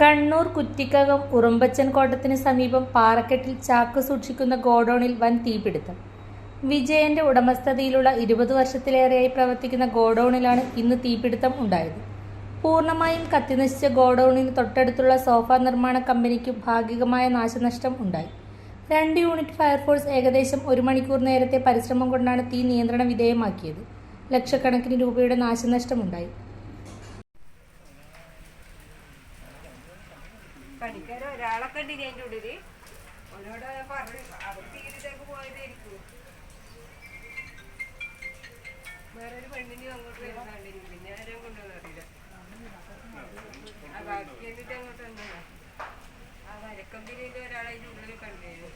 കണ്ണൂർ കുറ്റിക്കകം ഉറുമ്പച്ചൻ കോട്ടത്തിന് സമീപം പാറക്കെട്ടിൽ ചാക്ക് സൂക്ഷിക്കുന്ന ഗോഡൌണിൽ വൻ തീപിടുത്തം. വിജയന്റെ ഉടമസ്ഥതയിലുള്ള ഇരുപത് വർഷത്തിലേറെയായി പ്രവർത്തിക്കുന്ന ഗോഡൌണിലാണ് ഇന്ന് തീപിടുത്തം ഉണ്ടായത്. പൂർണമായും കത്തിനശിച്ച ഗോഡൌണിന് തൊട്ടടുത്തുള്ള സോഫ നിർമ്മാണ കമ്പനിക്കും ഭാഗികമായ നാശനഷ്ടം ഉണ്ടായി. രണ്ട് യൂണിറ്റ് ഫയർഫോഴ്സ് ഏകദേശം ഒരു മണിക്കൂർ നേരത്തെ പരിശ്രമം കൊണ്ടാണ് തീ നിയന്ത്രണ വിധേയമാക്കിയത്. ലക്ഷക്കണക്കിന് രൂപയുടെ നാശനഷ്ടമുണ്ടായി. പണിക്കാർ ഒരാളൊക്കെ ഉണ്ട് ഇതിന്റെ ഉള്ളിൽ. ഓനോട് പറഞ്ഞു അവർ തീരത്തേക്ക് പോയതായിരിക്കും. വേറൊരു പെണ്ണിന് അങ്ങോട്ട് വരുന്നുണ്ട് പിന്നെ ആരും കൊണ്ടുവന്നറിയില്ല ആ ബാക്കി എന്നിട്ട് അങ്ങോട്ട് വന്നതാ ആ വരക്കമ്പിനിയിൽ ഒരാളെ അതിന്റെ ഉള്ളിൽ കണ്ടിരുന്നു